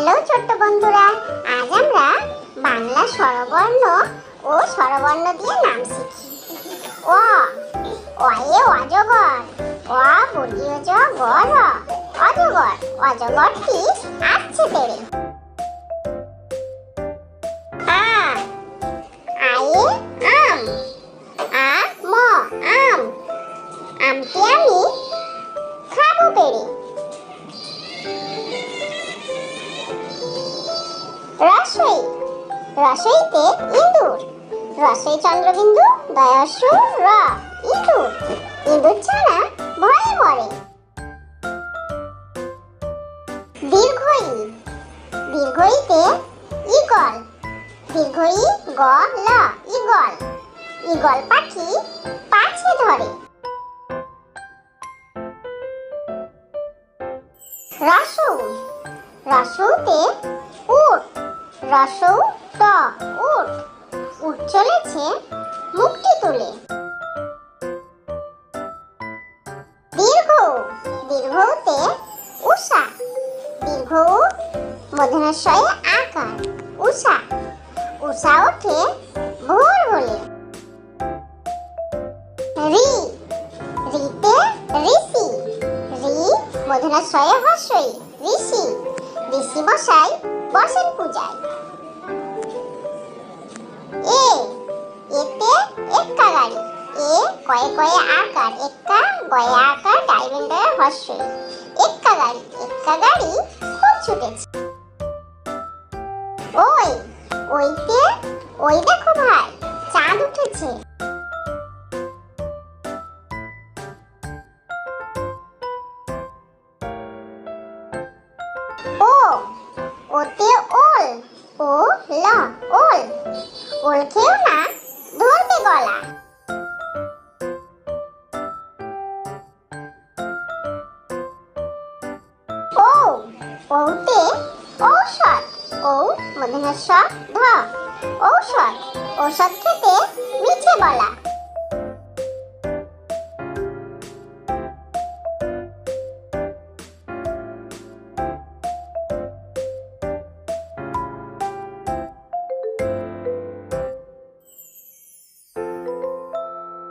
Hello ছোট্ট বন্ধুরা, আজ আমরা বাংলা স্বরবর্ণ ও স্বরবর্ণ দিয়ে নাম শিখি। ও অয়ে অজগর অ বলি অজগর গর, অজগর অজগরটি আসছে তেড়ে রসই রসইতে ইঁদুর। রসই চন্দ্রবিন্দু দয়াস্য র, ইঁদুর। ইঁদুর ছাড়া ভয়ে মরে। দীর্ঘই। দীর্ঘইতে ইগল দীর্ঘই গ, ল ইগল ইগল পাখি পাছে ধরে। রসৌ রসৌতে উট রসৌ ট উট। উট চলেছে মুক্তি তুলে। দীর্ঘ দীর্ঘতে উষা। দীর্ঘ মধুনাশয়ে আকার, উষা। উষা ওঠে ভোর হলে। রি, রিতে ঋষি। রি মধুনাশয়ে হর্ষই ঋষি। ঋষি মশাই বসেন পূজায়। এ, এতে এক্কা গাড়ি, এ কয়ে কয়ে আকার এক্কা গয়ে আকার ডাইভেন্ডার হর্ষই এক্কা গাড়ি এক্কা গাড়ি খুব ছুটেছে। ওই, ওইতে, ওই দেখো ভাই, চাঁদ উঠেছে। ও ওতে ওল, ও ল, ওল। ওল খেও না, ধরবে গলা। ও, ওতে ঔষধ ও মধুনস্ব ধ ঔষধ। ঔষধ খেতে মিছে বলা।